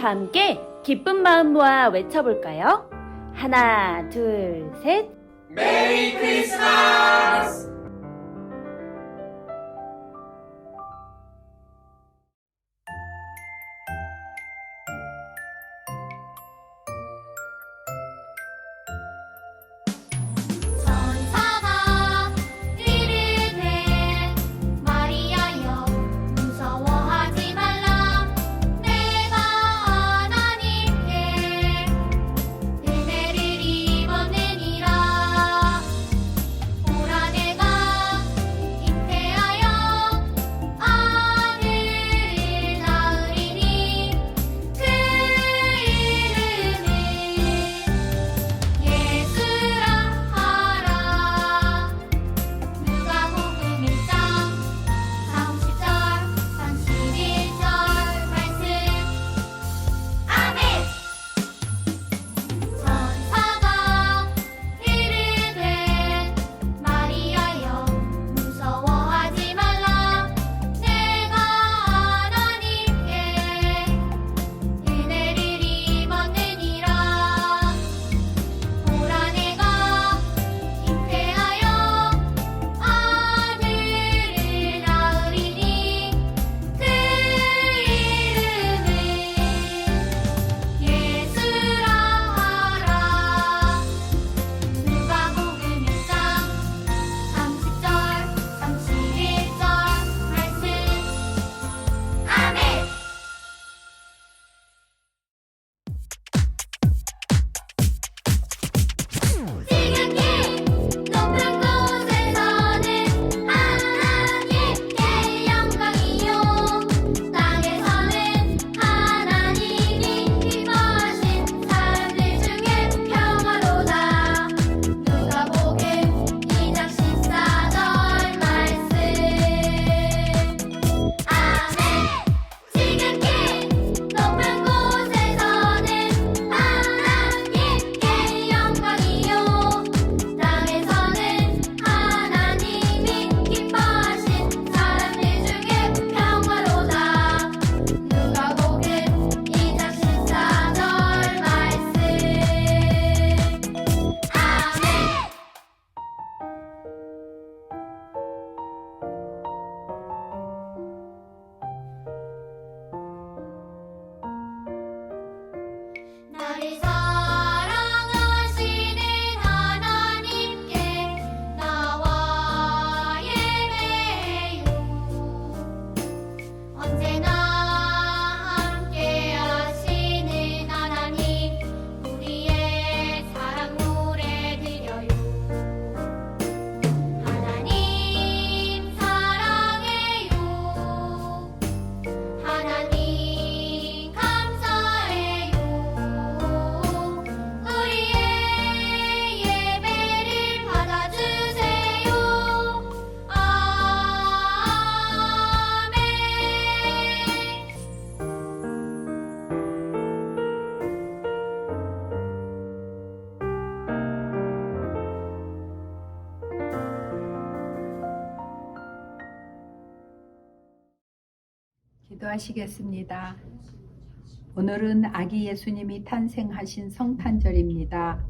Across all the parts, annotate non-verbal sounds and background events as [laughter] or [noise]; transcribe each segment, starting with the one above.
다 함께 기쁜 마음 모아 외쳐볼까요? 하나, 둘, 셋. 메리 크리스마스! 기도하시겠습니다. 오늘은 아기 예수님이 탄생하신 성탄절입니다.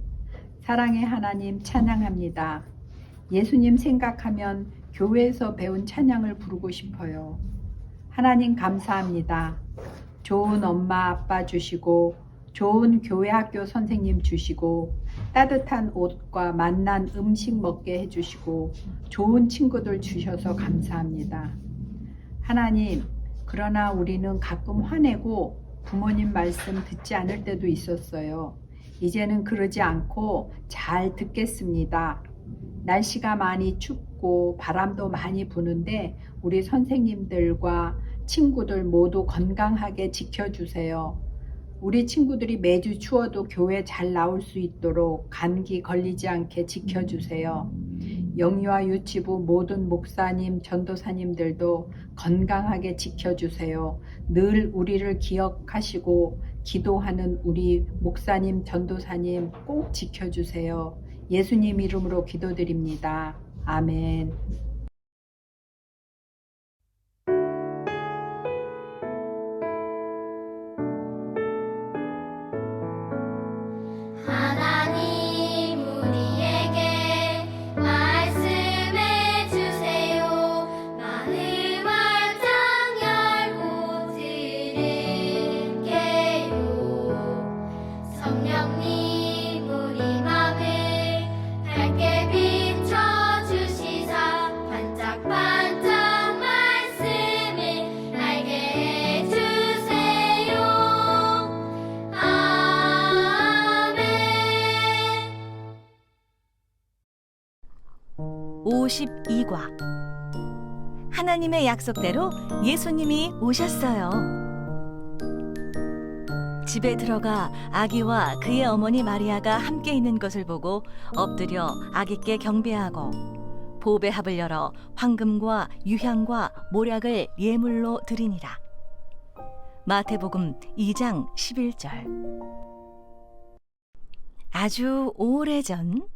사랑의 하나님 찬양합니다. 예수님 생각하면 교회에서 배운 찬양을 부르고 싶어요. 하나님 감사합니다. 좋은 엄마 아빠 주시고 좋은 교회 학교 선생님 주시고 따뜻한 옷과 맛난 음식 먹게 해주시고 좋은 친구들 주셔서 감사합니다. 하나님, 그러나 우리는 가끔 화내고 부모님 말씀 듣지 않을 때도 있었어요. 이제는 그러지 않고 잘 듣겠습니다. 날씨가 많이 춥고 바람도 많이 부는데 우리 선생님들과 친구들 모두 건강하게 지켜주세요. 우리 친구들이 매주 추워도 교회 잘 나올 수 있도록 감기 걸리지 않게 지켜주세요. 영유아 유치부 모든 목사님, 전도사님들도 건강하게 지켜주세요. 늘 우리를 기억하시고 기도하는 우리 목사님, 전도사님 꼭 지켜주세요. 예수님 이름으로 기도드립니다. 아멘. 52과 하나님의 약속대로 예수님이 오셨어요. 집에 들어가 아기와 그의 어머니 마리아가 함께 있는 것을 보고 엎드려 아기께 경배하고 보배합을 열어 황금과 유향과 모략을 예물로 드리니라. 마태복음 2장 11절. 아주 오래전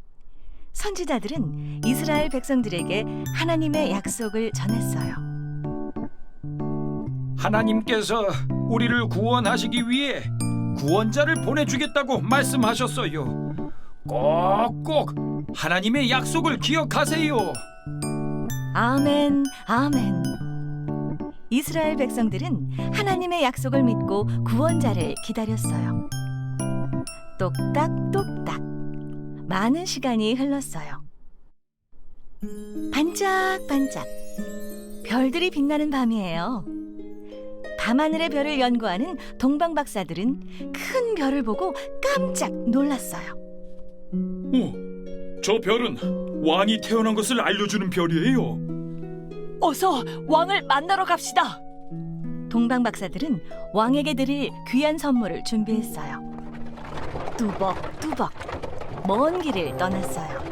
선지자들은 이스라엘 백성들에게 하나님의 약속을 전했어요. 하나님께서 우리를 구원하시기 위해 구원자를 보내주겠다고 말씀하셨어요. 꼭꼭 하나님의 약속을 기억하세요. 아멘, 아멘. 이스라엘 백성들은 하나님의 약속을 믿고 구원자를 기다렸어요. 똑딱똑딱 많은 시간이 흘렀어요. 반짝반짝 별들이 빛나는 밤이에요. 밤하늘의 별을 연구하는 동방 박사들은 큰 별을 보고 깜짝 놀랐어요. 오, 저 별은 왕이 태어난 것을 알려주는 별이에요. 어서 왕을 만나러 갑시다. 동방 박사들은 왕에게 드릴 귀한 선물을 준비했어요. 뚜벅뚜벅 먼 길을 떠났어요.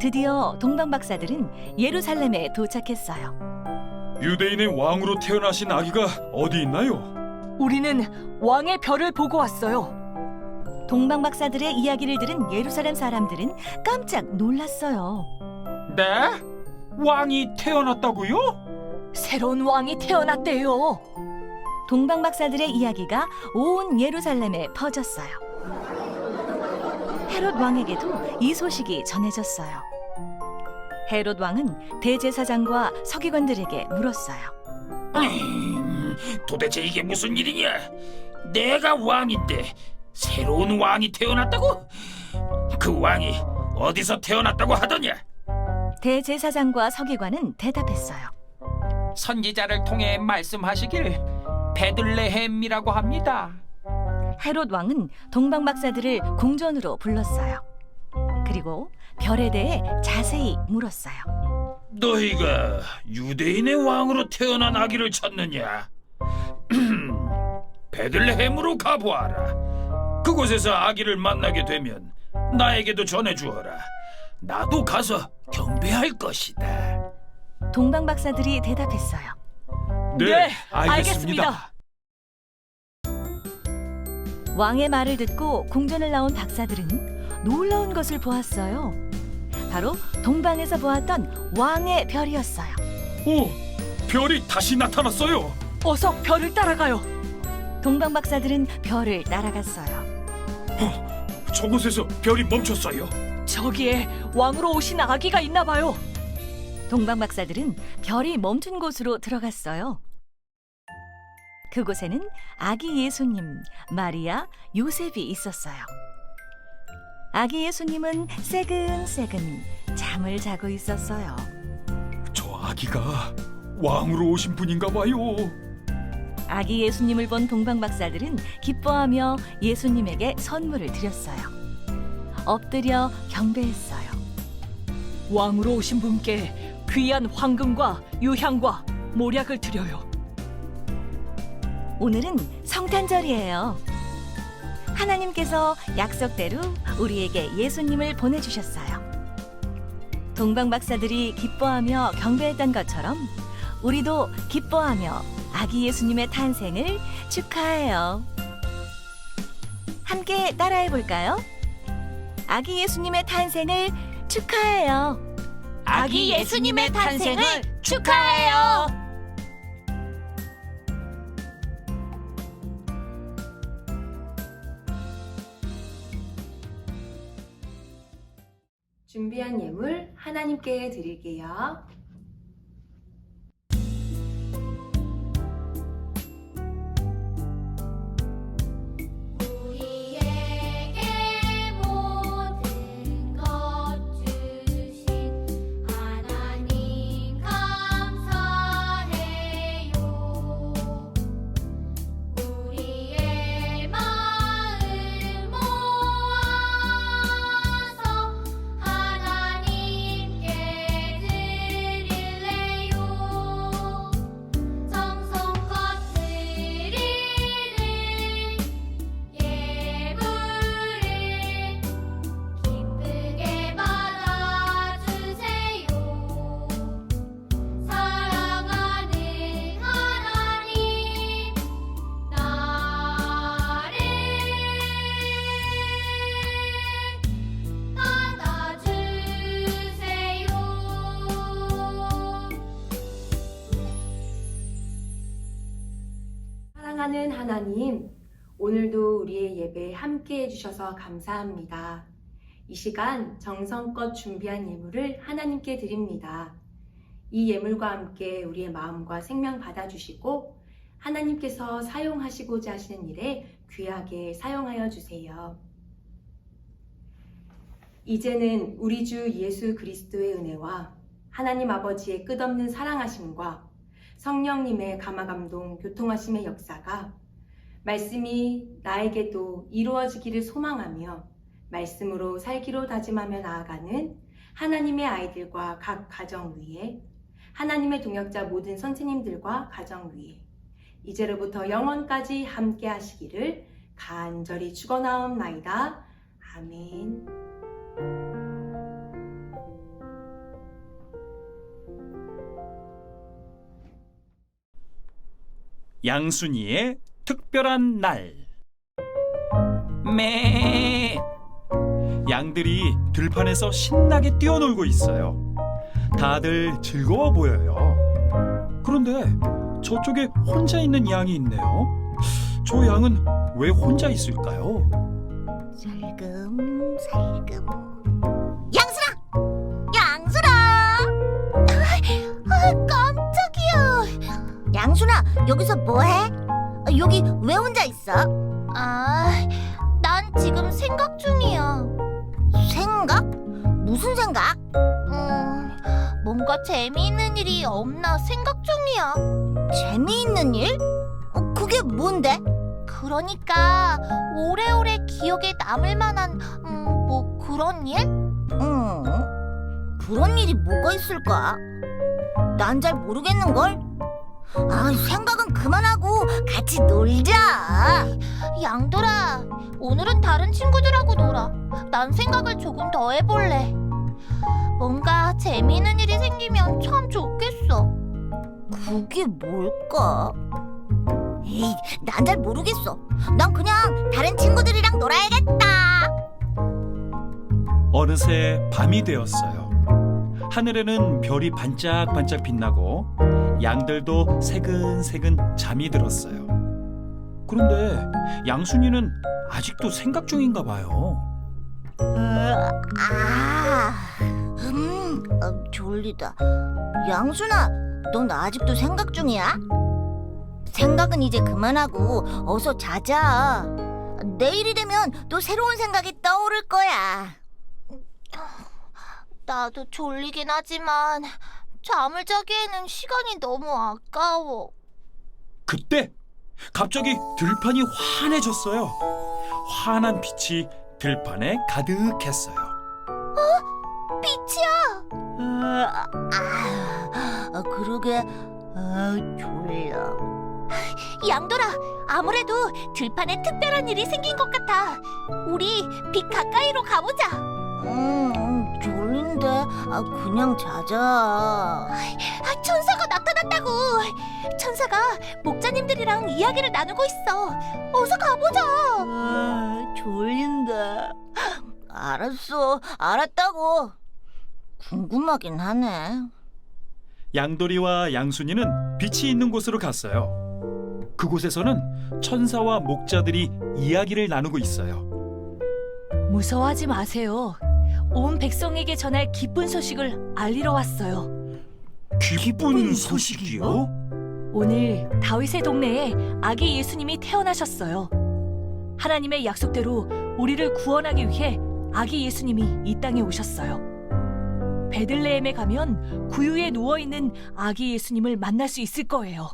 드디어 동방 박사들은 예루살렘에 도착했어요. 유대인의 왕으로 태어나신 아기가 어디 있나요? 우리는 왕의 별을 보고 왔어요. 동방 박사들의 이야기를 들은 예루살렘 사람들은 깜짝 놀랐어요. 네? 왕이 태어났다고요? 새로운 왕이 태어났대요. 동방 박사들의 이야기가 온 예루살렘에 퍼졌어요. 헤롯 왕에게도 이 소식이 전해졌어요. 헤롯 왕은 대제사장과 서기관들에게 물었어요. 음, 도대체 이게 무슨 일이냐? 내가 왕인데 새로운 왕이 태어났다고? 그 왕이 어디서 태어났다고 하더냐? 대제사장과 서기관은 대답했어요. 선지자를 통해 말씀하시길 베들레헴이라고 합니다. 헤롯 왕은 동방 박사들을 궁전으로 불렀어요. 그리고 별에 대해 자세히 물었어요. 너희가 유대인의 왕으로 태어난 아기를 찾느냐? [clears throat] 베들레헴으로 가보아라. 그곳에서 아기를 만나게 되면 나에게도 전해주어라. 나도 가서 경배할 것이다. 동방 박사들이 대답했어요. 네, 알겠습니다. 왕의 말을 듣고 궁전을 나온 박사들은 놀라운 것을 보았어요. 바로 동방에서 보았던 왕의 별이었어요. 오, 별이 다시 나타났어요. 어서 별을 따라가요. 동방 박사들은 별을 따라갔어요. 저곳에서 별이 멈췄어요. 저기에 왕으로 오신 아기가 있나 봐요. 동방 박사들은 별이 멈춘 곳으로 들어갔어요. 그곳에는 아기 예수님, 마리아, 요셉이 있었어요. 아기 예수님은 새근새근 잠을 자고 있었어요. 저 아기가 왕으로 오신 분인가 봐요. 아기 예수님을 본 동방 박사들은 기뻐하며 예수님에게 선물을 드렸어요. 엎드려 경배했어요. 왕으로 오신 분께 귀한 황금과 유향과 모략을 드려요. 오늘은 성탄절이에요. 하나님께서 약속대로 우리에게 예수님을 보내주셨어요. 동방 박사들이 기뻐하며 경배했던 것처럼 우리도 기뻐하며 아기 예수님의 탄생을 축하해요. 함께 따라해 볼까요? 아기 예수님의 탄생을 축하해요. 아기 예수님의 탄생을 축하해요. 준비한 예물 하나님께 드릴게요. 사랑하는 하나님, 오늘도 우리의 예배에 함께 해주셔서 감사합니다. 이 시간 정성껏 준비한 예물을 하나님께 드립니다. 이 예물과 함께 우리의 마음과 생명 받아주시고 하나님께서 사용하시고자 하시는 일에 귀하게 사용하여 주세요. 이제는 우리 주 예수 그리스도의 은혜와 하나님 아버지의 끝없는 사랑하심과 성령님의 감화감동 교통하심의 역사가 말씀이 나에게도 이루어지기를 소망하며 말씀으로 살기로 다짐하며 나아가는 하나님의 아이들과 각 가정 위에 하나님의 동역자 모든 선생님들과 가정 위에 이제로부터 영원까지 함께 하시기를 간절히 축원하옵나이다. 아멘. 양순이의 특별한 날. 매 양들이 들판에서 신나게 뛰어놀고 있어요. 다들 즐거워 보여요. 그런데 저쪽에 혼자 있는 양이 있네요. 저 양은 왜 혼자 있을까요? 살금 살금 양순아 여기서 뭐해? 여기 왜 혼자 있어? 아 난 지금 생각 중이야 생각? 무슨 생각? 음 뭔가 재미있는 일이 없나 생각 중이야 재미있는 일? 어, 그게 뭔데? 그러니까 오래오래 기억에 남을 만한 음, 뭐 그런 일? 음, 그런 일이 뭐가 있을까? 난 잘 모르겠는걸. 아, 생각은 그만하고 같이 놀자. 양돌아, 오늘은 다른 친구들하고 놀아. 난 생각을 조금 더 해볼래. 뭔가 재미있는 일이 생기면 참 좋겠어. 그게 뭘까? 에이, 난 잘 모르겠어. 난 그냥 다른 친구들이랑 놀아야겠다. 어느새 밤이 되었어요. 하늘에는 별이 반짝반짝 빛나고 양들도 새근새근 잠이 들었어요. 그런데 양순이는 아직도 생각 중인가 봐요. 아, 음, 어, 졸리다. 양순아, 넌 아직도 생각 중이야? 생각은 이제 그만하고 어서 자자. 내일이 되면 또 새로운 생각이 떠오를 거야. 나도 졸리긴 하지만 잠을 자기에는 시간이 너무 아까워. 그때 갑자기 들판이 환해졌어요. 환한 빛이 들판에 가득했어요. 빛이야. 아, 아, 그러게. 아, 졸려. 양돌아, 아무래도 들판에 특별한 일이 생긴 것 같아. 우리 빛 가까이로 가보자. 음, 졸린데. 아, 그냥 자자. 아, 천사가 나타났다고. 천사가 목자님들이랑 이야기를 나누고 있어. 어서 가보자. 아, 졸린다. 알았어, 알았다고. 궁금하긴 하네. 양돌이와 양순이는 빛이 있는 곳으로 갔어요. 그곳에서는 천사와 목자들이 이야기를 나누고 있어요. 무서워하지 마세요. 온 백성에게 전할 기쁜 소식을 알리러 왔어요. 기쁜 소식이요? 오늘 다윗의 동네에 아기 예수님이 태어나셨어요. 하나님의 약속대로 우리를 구원하기 위해 아기 예수님이 이 땅에 오셨어요. 베들레헴에 가면 구유에 누워 있는 아기 예수님을 만날 수 있을 거예요.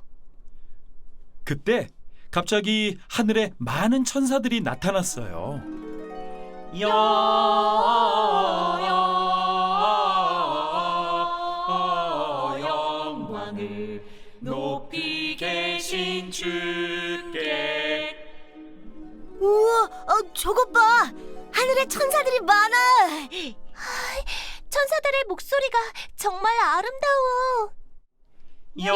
그때 갑자기 하늘에 많은 천사들이 나타났어요. 영광을 높이 계신 주께 우와, 어, 저것 봐. 하늘에 천사들이 많아. 천사들의 목소리가 정말 아름다워. 영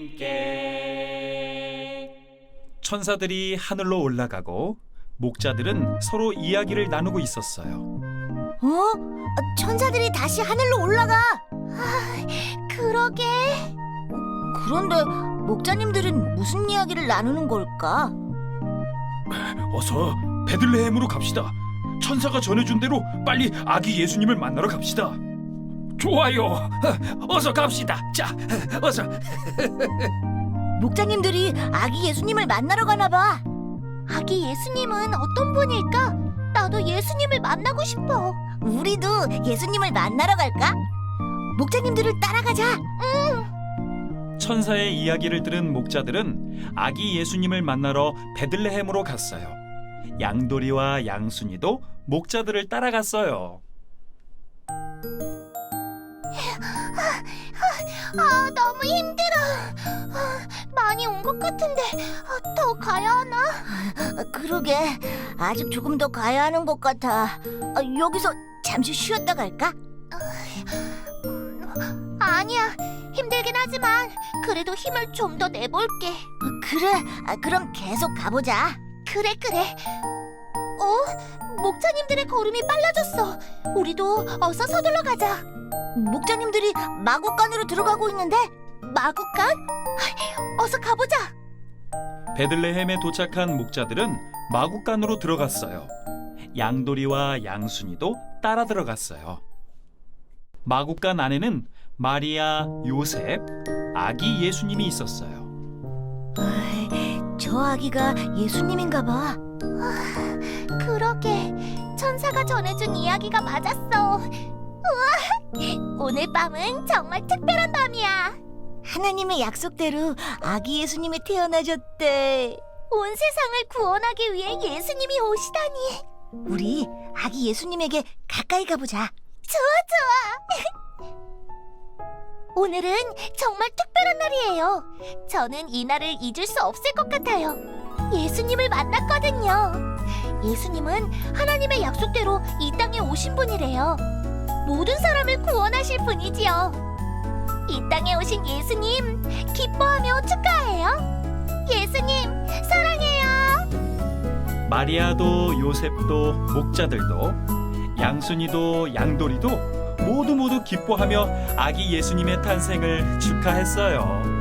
주님께 천사들이 하늘로 올라가고 목자들은 서로 이야기를 나누고 있었어요. 어? 아, 천사들이 다시 하늘로 올라가. 그러게. 그런데 목자님들은 무슨 이야기를 나누는 걸까? 어서 베들레헴으로 갑시다. 천사가 전해준 대로 빨리 아기 예수님을 만나러 갑시다. 좋아요. 어서 갑시다. 자, 어서. 목자님들이 아기 예수님을 만나러 가나 봐. 아기 예수님은 어떤 분일까? 나도 예수님을 만나고 싶어. 우리도 예수님을 만나러 갈까? 목자님들을 따라가자. 천사의 이야기를 들은 목자들은 아기 예수님을 만나러 베들레헴으로 갔어요. 양돌이와 양순이도 목자들을 따라갔어요. 아, 너무 힘들어. 아, 많이 온 것 같은데 아, 더 가야 하나? 아, 그러게 아직 조금 더 가야 하는 것 같아. 아, 여기서 잠시 쉬었다 갈까? 아니야. 힘들긴 하지만 그래도 힘을 좀 더 내볼게. 어, 그래. 아, 그럼 계속 가보자. 그래 그래. 어? 목자님들의 걸음이 빨라졌어. 우리도 어서 서둘러 가자. 목자님들이 마구간으로 들어가고 있는데 마구간? 어서 가보자. 베들레헴에 도착한 목자들은 마구간으로 들어갔어요. 양돌이와 양순이도 따라 들어갔어요. 마구간 안에는 마리아, 요셉, 아기 예수님이 있었어요. 저 아기가 예수님인가 봐. 그러게 천사가 전해준 이야기가 맞았어. 우와, 오늘 밤은 정말 특별한 밤이야. 하나님의 약속대로 아기 예수님이 태어나셨대. 온 세상을 구원하기 위해 예수님이 오시다니. 우리 아기 예수님에게 가까이 가보자. 좋아 좋아. 오늘은 정말 특별한 날이에요. 저는 이 날을 잊을 수 없을 것 같아요. 예수님을 만났거든요. 예수님은 하나님의 약속대로 이 땅에 오신 분이래요. 모든 사람을 구원하실 분이지요. 이 땅에 오신 예수님 기뻐하며 축하해요. 예수님 사랑해요. 마리아도 요셉도 목자들도 양순이도 양돌이도 모두 모두 기뻐하며 아기 예수님의 탄생을 축하했어요.